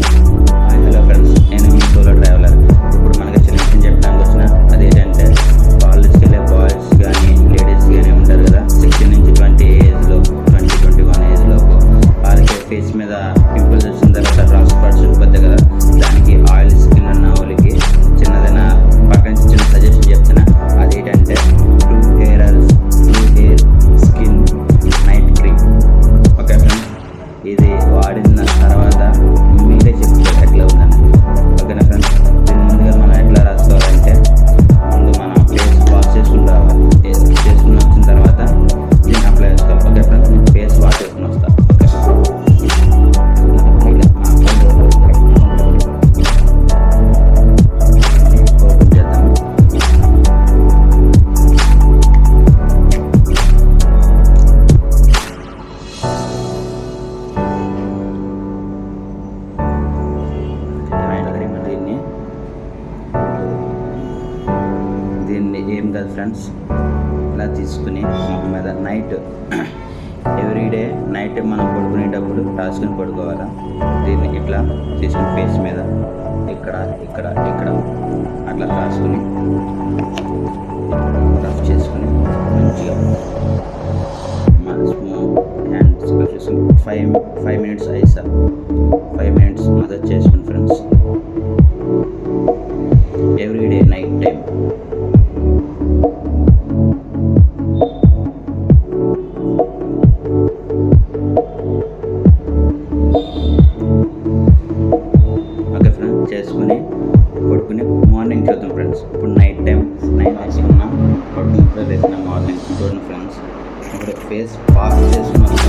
Bye. కాదు friends. ఇలా తీసుకుని మొహం మీద నైట్ ఎవ్రీడే నైట్ మనం పడుకునేటప్పుడు రాసుకుని పడుకోవాలా? దీన్ని ఇట్లా తీసుకుని ఫేస్ మీద ఇక్కడ ఇక్కడ ఇక్కడ అట్లా రాసుకుని రఫ్ చేసుకుని మంచిగా మన స్మూత్ హ్యాండ్స్ చేసుకుని ఫైవ్ ఫైవ్ మినిట్స్ అయిసా ఫైవ్ మినిట్స్ మదర్ చేసుకుని friends. Everyday night time. Friends ఇప్పుడు నైట్ టైం నైట్ వేసుకున్నాం ఇప్పుడు ఇప్పుడు వేసిన మార్నింగ్ చూడండి ఫ్రెండ్స్ ఇప్పుడు ఫేస్ వాష్ చేసుకున్నాం